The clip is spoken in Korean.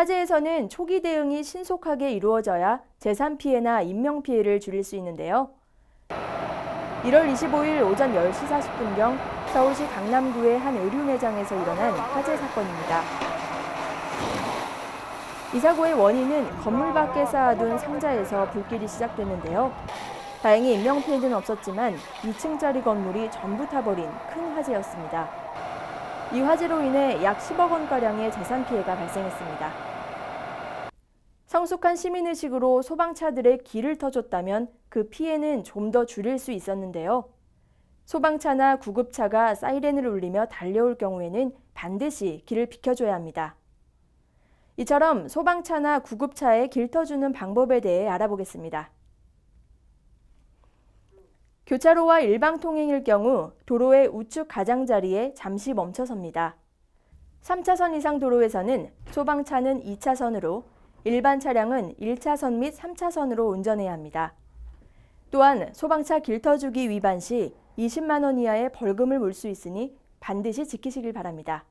화재에서는 초기 대응이 신속하게 이루어져야 재산 피해나 인명 피해를 줄일 수 있는데요. 1월 25일 오전 10시 40분경 서울시 강남구의 한 의류 매장에서 일어난 화재 사건입니다. 이 사고의 원인은 건물 밖에 쌓아둔 상자에서 불길이 시작됐는데요. 다행히 인명 피해는 없었지만 2층짜리 건물이 전부 타버린 큰 화재였습니다. 이 화재로 인해 약 10억 원가량의 재산 피해가 발생했습니다. 성숙한 시민의식으로 소방차들의 길을 터줬다면 그 피해는 좀 더 줄일 수 있었는데요. 소방차나 구급차가 사이렌을 울리며 달려올 경우에는 반드시 길을 비켜줘야 합니다. 이처럼 소방차나 구급차에 길 터주는 방법에 대해 알아보겠습니다. 교차로와 일방 통행일 경우 도로의 우측 가장자리에 잠시 멈춰섭니다. 3차선 이상 도로에서는 소방차는 2차선으로 일반 차량은 1차선 및 3차선으로 운전해야 합니다. 또한 소방차 길터주기 위반 시 20만 원 이하의 벌금을 물 수 있으니 반드시 지키시길 바랍니다.